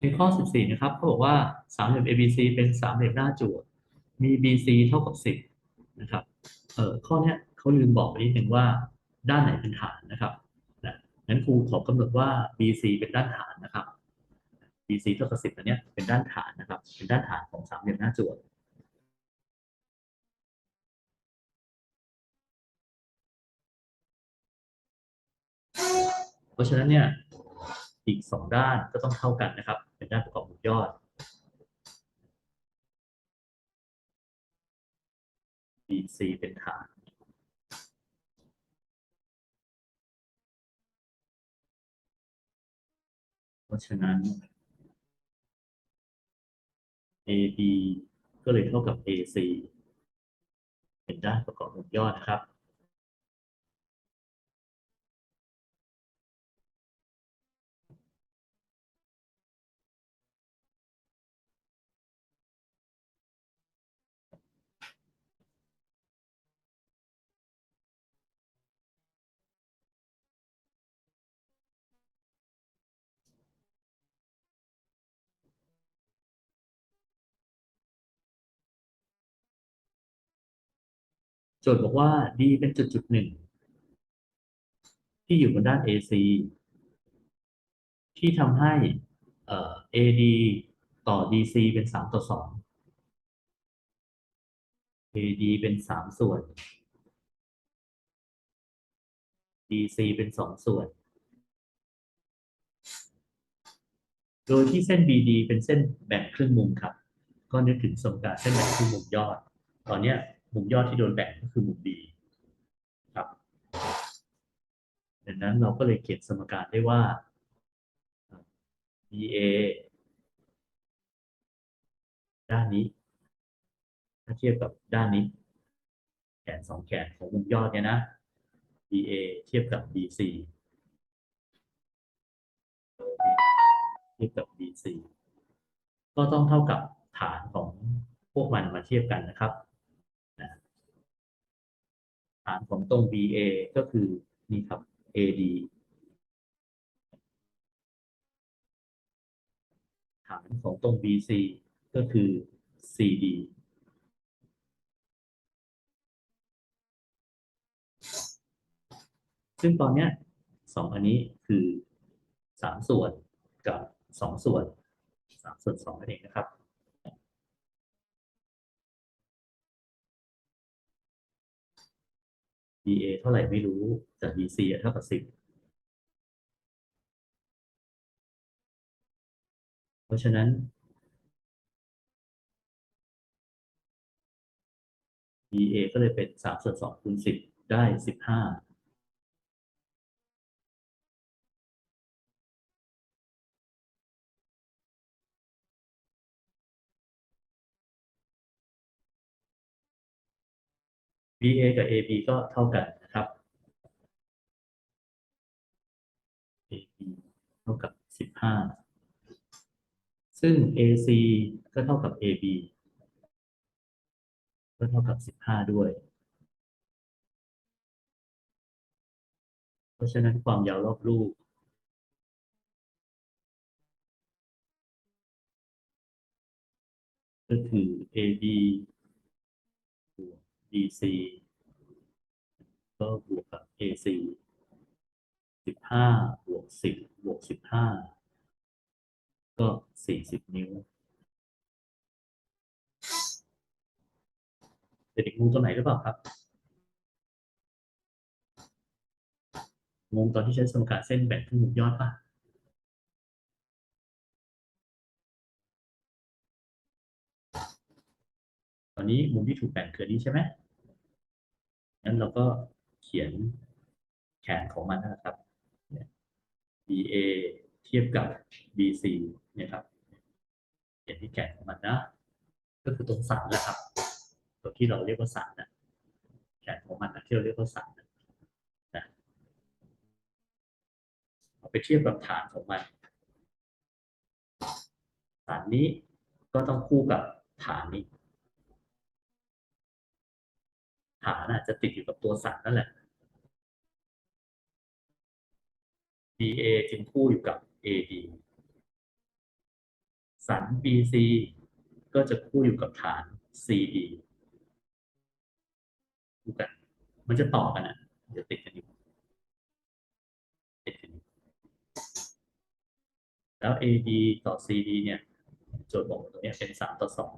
ในข้อ 14 นะครับเขาบอกว่าสามเหลี่ยม ABC เป็นสามเหลี่ยมหน้าจั่วมี BC เท่ากับ 10 นะครับ เออข้อเนี้ยเขาลืมบอกไปนิดนึงว่าด้านไหนเป็นฐานนะครับนะงั้นครูขอกำหนดว่า BC เป็นด้านฐานนะครับ BC เท่ากับ 10อันเนี้ยเป็นด้านฐานนะครับ เป็นด้านฐานของสามเหลี่ยมหน้าจั่วเพราะฉะนั้นเนี่ยอีกสองด้านก็ต้องเท่ากันนะครับ เป็นด้านประกอบมุมยอด BC เป็นฐานเพราะฉะนั้น AB ก็เลยเท่ากับ AC เป็นด้านประกอบมุมยอดนะครับ โจทย์บอกว่า D เป็นจุดจุดหนึ่งที่อยู่บนด้าน AC ที่ทำให้เอ่อ AD ต่อ DC เป็นสามต่อสอง AD เป็นสามส่วน DC เป็นสองส่วน โดยที่เส้น BD เป็นเส้นแบ่งครึ่งมุมครับ ก็นึกถึงสมการเส้นแบ่งครึ่งมุมยอด ตอนเนี้ย มุมยอดที่โดนแบ่งก็คือมุม B ครับดังนั้นเราก็เลยเขียนสมการได้ว่า BA ด้านนี้ ถ้าเทียบกับด้านนี้ แขนสองแขนของมุมยอดเนี่ยนะ BA เทียบกับ BC เทียบกับ BC ก็ต้องเท่ากับฐานของพวกมันมาเทียบกันนะครับ ฐานของตรง BA ก็คือนี่ครับ AD ฐานของตรง BC ก็คือ CD ซึ่งตอนนี้สองอันนี้คือสามส่วนกับสองส่วนสามส่วนสองนั่นเองนะครับ BA เท่าไหร่ไม่รู้ แต่ BC เท่ากับสิบเพราะฉะนั้น BA ก็เลยเป็นสามส่วนสองคูณสิบได้สิบห้า BA กับ AB ก็เท่ากันนะครับ AB เท่ากับสิบห้าซึ่ง AC ก็เท่ากับ AB ก็เท่ากับสิบห้าด้วย เพราะฉะนั้นความยาวรอบรูปก็คือ AB บวก BC ก็บวกกับ AC สิบห้าบวกสิบบวกสิบห้าก็สี่สิบนิ้วเด็กงงตรงไหนหรือเปล่าครับงงตอนที่ใช้สมการเส้นแบ่งครึ่งมุมยอดป่ะ อนนี้มุมที่ถูกแบ่งคือนนี้ใช่ไหมงั้นเราก็เขียนแขนของมันนะครับ BA เทียบกับ BC เนี่ยครับ เขียนที่แขนของมันนะ ก็คือตรงสันแหละครับ ตัวที่เราเรียกว่าสันนะแขนของมันนะที่เราเรียกว่าสันนะเอาไปเทียบกับฐานของมันฐานนี้ก็ต้องคู่กับฐานนี้านน่ะจะติดอยู่กับตัวสันนั่นแหละ BA จึงคู่อยู่กับ AD สัน BC ก็จะคู่อยู่กับฐาน CD คู่กัน มันจะต่อกันอะมันจะติดกันอยู่ติดกันอยู่แล้ว AD ต่อ CD เนี่ยโจทย์บอกว่าตรงเนี้ยเป็นสามต่อสอง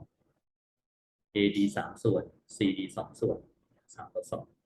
AD สามส่วน CD สองส่วน สามต่อสอง